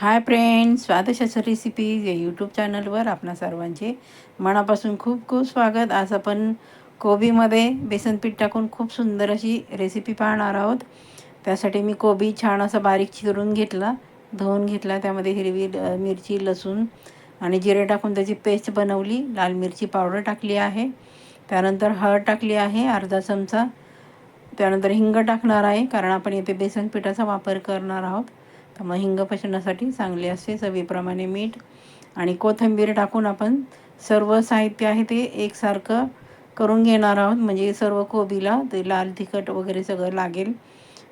हाय friends Swadshastra recipes या YouTube चॅनलवर आपणा सर्वांचे मनापासून खूप खूप स्वागत. आज आपण कोबीमध्ये बेसन पीठ टाकून खूप सुंदर अशी रेसिपी पाहणार आहोत. त्यासाठी मी कोबी छान असा बारीक चिरून घेतला धुवून घेतला. त्यामध्ये हिरवी मिरची लसूण आणि जिरे टाकून त्याची पेस्ट बनवली. लाल मिरची पावडर टाकली आहे. त्यानंतर हळद टाकली आहे अर्धा चमचा. त्यानंतर हिंग टाकणार आहे कारण आपण येथे बेसन पिठाचा वापर करणार आहोत. तर मग हिंग पचनासाठी चांगले असते चवीप्रमाणे मीठ आणि कोथिंबीर टाकून आपण सर्व साहित्य आहे ते एकसारखं करून घेणार आहोत. म्हणजे सर्व कोबीला ते लाल तिखट वगैरे सगळं लागेल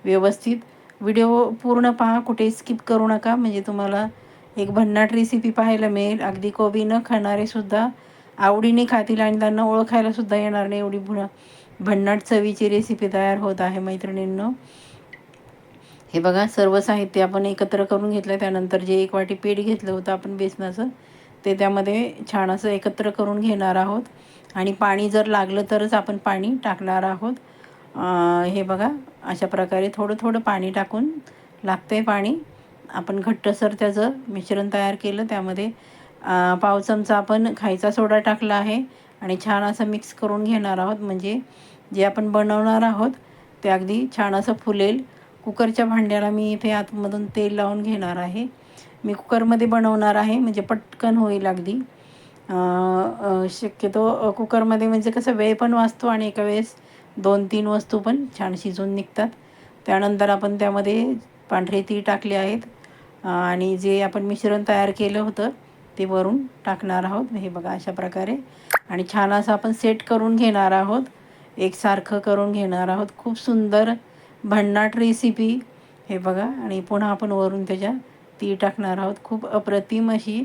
व्यवस्थित. व्हिडिओ पूर्ण पहा कुठे स्किप करू नका. म्हणजे तुम्हाला एक भन्नाट रेसिपी पाहायला मिळेल. अगदी कोबी न खाणारेसुद्धा आवडीने खातील आणि त्यांना ओळखायलासुद्धा येणार नाही. एवढी भुणा भन्नाट चवीची रेसिपी तयार होत आहे मैत्रिणींनो. हे बघा सर्व साहित्य आपण एकत्र करून घेतलं त्यानंतर जे एक वाटी पीठ घेतलं होतं आपण बेसनाचं ते त्यामध्ये छान असं एकत्र करून घेणार आहोत. आणि पाणी जर लागलं तरच आपण पाणी टाकणार आहोत. हे बघा अशा प्रकारे थोडं थोडं पाणी टाकून लागतं आहे पाणी. आपण घट्टसर त्याचं मिश्रण तयार केलं. त्यामध्ये पाव चमचा आपण खायचा सोडा टाकला आहे. आणि छान असं मिक्स करून घेणार आहोत. म्हणजे जे आपण बनवणार आहोत ते अगदी छान असं फुलेल. कुकरच्या भांड्याला मी इथे आतमधून तेल लावून घेणार आहे. मी कुकरमध्ये बनवणार आहे म्हणजे पटकन होईल अगदी. शक्यतो कुकरमध्ये म्हणजे कसं वेळ पण वाचतो आणि एका वेळेस दोन तीन वस्तू पण छान शिजून निघतात. त्यानंतर आपण त्यामध्ये पांढरे ती टाकले आहेत. आणि जे आपण मिश्रण तयार केलं होतं ते वरून टाकणार आहोत. हे बघा अशा प्रकारे. आणि छान असं आपण सेट करून घेणार आहोत. एकसारखं करून घेणार आहोत. खूप सुंदर भन्नाट रेसिपी हे बघा आणि पुन्हा आपण वरून त्याच्या ती टाकणार आहोत. खूप अप्रतिम अशी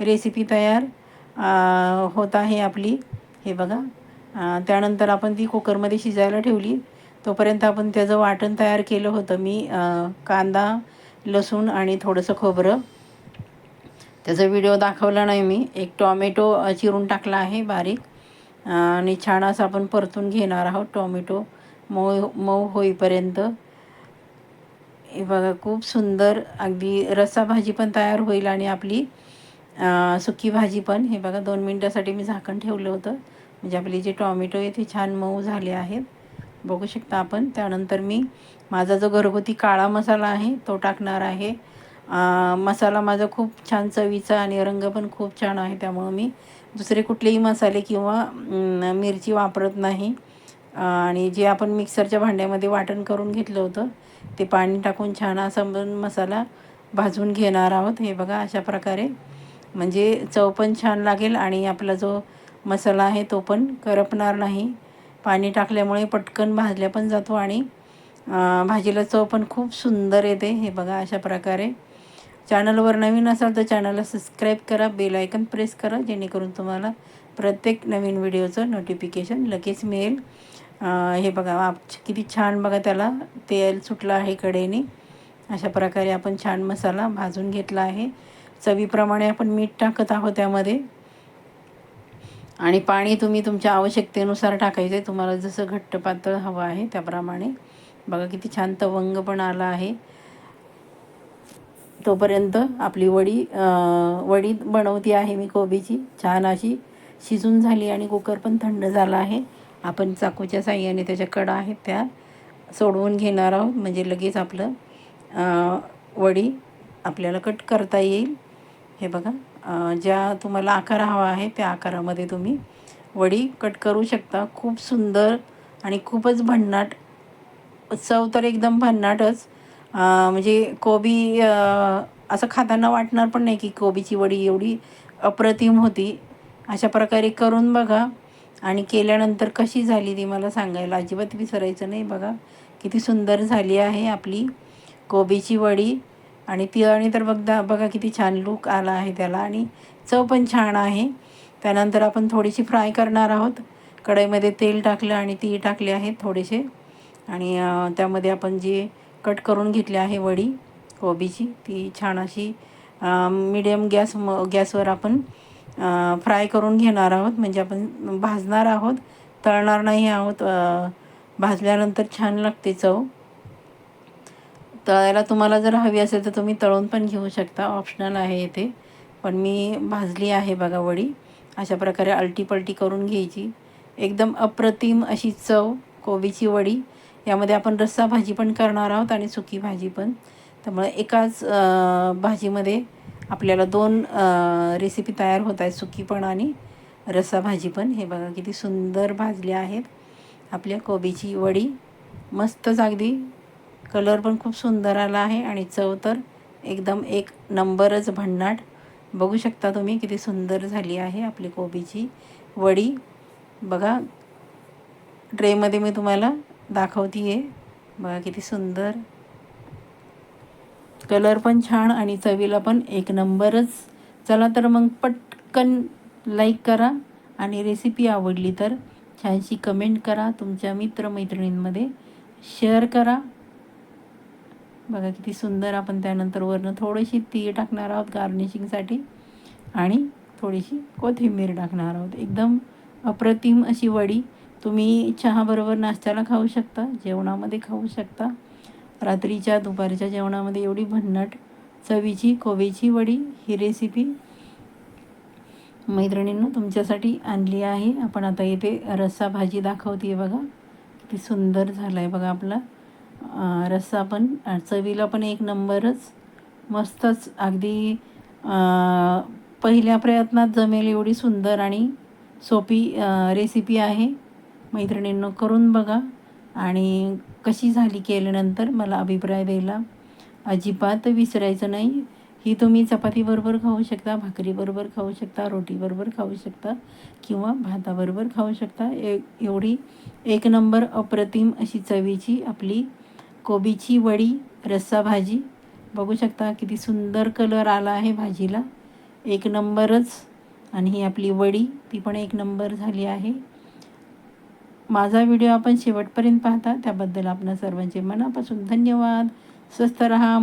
रेसिपी तयार होत आहे आपली. हे बघा त्यानंतर आपण ती कुकरमध्ये शिजायला ठेवली. तोपर्यंत आपण त्याचं वाटण तयार केलं होतं. मी कांदा लसूण आणि थोडंसं खोबरं. त्याचा व्हिडिओ दाखवला नाही मी. एक टॉमॅटो चिरून टाकला आहे बारीक. आणि छान असं आपण परतून घेणार आहोत टॉमॅटो मऊ मऊ होईपर्यंत. हे बघा खूप सुंदर अगदी रस्सा भाजी पण तयार होईल आणि आपली सुकी भाजी पण. हे बघा दोन मिनटासाठी मी झाकण ठेवलं होतं. म्हणजे आपले जे टॉमॅटो आहे ते छान मऊ झाले आहेत. बघू शकता आपण. त्यानंतर मी माझा जो घरगुती काळा मसाला आहे तो टाकणार आहे. मसाला माझा खूप छान चवीचा आणि रंग पण खूप छान आहे. त्यामुळं मी दुसरे कुठलेही मसाले किंवा मिरची वापरत नाही. आणि जे आपण मिक्सरच्या भांड्यामध्ये वाटण करून घेतलं होतं ते पाणी टाकून छान असा मसाला भाजून घेणार आहोत. हे बघा अशा प्रकारे. म्हणजे चव पण छान लागेल आणि आपला जो मसाला आहे तो पण करपणार नाही. पाणी टाकल्यामुळे पटकन भाजल्या पण जातो आणि भाजीला चव पण खूप सुंदर येते. हे बघा अशा प्रकारे. चॅनलवर नवीन असाल तर चॅनलला सबस्क्राईब करा बेल आयकन प्रेस करा जेणेकरून तुम्हाला प्रत्येक नवीन व्हिडिओचं नोटिफिकेशन लगेच मिळेल. हे बघा आप किती छान बघा त्याला. तेल सुटलं आहे कडेने अशा प्रकारे आपण छान मसाला भाजून घेतला आहे. चवीप्रमाणे आपण मीठ टाकत आहोत त्यामध्ये. आणि पाणी तुम्ही तुमच्या आवश्यकतेनुसार टाकायचं. आहे तुम्हाला जसं घट्ट पातळ हवं आहे त्याप्रमाणे. बघा किती छान तवंग पण आला आहे. तोपर्यंत आपली वडी वडी बनवती आहे मी कोबीची. छान अशी शिजून झाली आणि कुकर पण थंड झाला आहे. आपण चाकूच्या साह्याने त्याच्या कडा आहेत त्या सोडवून घेणार आहोत. म्हणजे लगेच आपलं वडी आपल्याला कट करता येईल. हे बघा ज्या तुम्हाला आकार हवा आहे त्या आकारामध्ये तुम्ही वडी कट करू शकता. खूप सुंदर आणि खूपच भन्नाट चव तर एकदम भन्नाटच. म्हणजे कोबी असं खाताना वाटणार पण नाही की कोबीची वडी एवढी अप्रतिम होती. अशा प्रकारे करून बघा. आणि केल्यानंतर कशी झाली ती मला सांगायला अजिबात विसरायचं नाही बघा. किती सुंदर झाली आहे आपली कोबीची वडी. आणि ती आणि तर बघा बघा किती छान लूक आला आहे त्याला. आणि चव पण छान आहे. त्यानंतर आपण थोडीशी फ्राय करणार आहोत. कढईमध्ये तेल टाकलं आणि ती टाकले आहेत थोडेसे. आणि त्यामध्ये आपण जे कट करून घेतले आहे वडी कोबीची ती छान अशी मीडियम गॅस म गॅसवर आपण फ्राय करून घेणार आहोत. म्हणजे आपण भाजणार आहोत. तळणार नाही आहोत. भाजल्यानंतर छान लागते चव. तळायला तुम्हाला जर हवी असेल तर तुम्ही तळून पण घेऊ शकता. ऑप्शनल आहे इथे. पण मी भाजली आहे बघा वडी. अशा प्रकारे अल्टीपलटी करून घ्यायची. एकदम अप्रतिम अशी चव कोबीची वडी. यामध्ये आपण रस्सा भाजी पण करणार आहोत आणि सुकी भाजी पण. त्यामुळे एकाच भाजीमध्ये आपल्याला दोन रेसिपी तयार होत आहेत सुकी पण आणि रसा भाजी पण. हे बघा किती सुंदर भाजल्या आहेत आपल्या कोबीची वडी. मस्तच अगदी कलर पण खूप सुंदर आला आहे आणि चव तर एकदम एक नंबरच भन्नाट. बघू शकता तुम्ही किती सुंदर झाली आहे आपली कोबीची वडी. बघा ट्रेमध्ये मी तुम्हाला दाखवते आहे बघा किती सुंदर कलर पण छान आणि चवीला पण एक नंबरच. चला तर मग पटकन लाईक करा आणि रेसिपी आवडली तर छानशी कमेंट करा. तुमच्या मित्रमैत्रिणींमध्ये शेअर करा. बघा किती सुंदर आपण त्यानंतर वरनं थोडीशी तीळ टाकणार आहोत गार्निशिंगसाठी आणि थोडीशी कोथिंबीर टाकणार आहोत. एकदम अप्रतिम अशी वडी. तुम्ही चहाबरोबर नाश्त्याला खाऊ शकता जेवणामध्ये खाऊ शकता. रात्रीच्या दुपारच्या जेवणामध्ये एवढी भन्नाट चवीची कोबीची वडी ही रेसिपी मैत्रिणींनो तुमच्यासाठी आणली आहे. आपण आता इथे रस्सा भाजी दाखवते आहे बघा. किती सुंदर झाला आहे बघा आपला. रस्सा पण चवीला पण एक नंबरच. मस्तच. अगदी पहिल्या प्रयत्नात जमेल एवढी सुंदर आणि सोपी रेसिपी आहे. मैत्रिणींनो करून बघा. आणि कशी झाली केल्यानंतर मला अभिप्राय द्यायला अजिबात विसरायचं नाही. ही तुम्ही चपातीबरोबर खाऊ शकता भाकरीबरोबर खाऊ शकता रोटीबरोबर खाऊ शकता किंवा भाताबरोबर खाऊ शकता. ए एवढी एक नंबर अप्रतिम अशी चवीची आपली कोबीची वडी रस्सा भाजी. बघू शकता किती सुंदर कलर आला आहे भाजीला. एक नंबरच आणि ही आपली वडी ती पण एक नंबर झाली आहे. माझा व्हिडिओ आपण शेवटपर्यंत पाहता. त्याबद्दल आपणा सर्वांचे मनापासून धन्यवाद. स्वस्त रहा.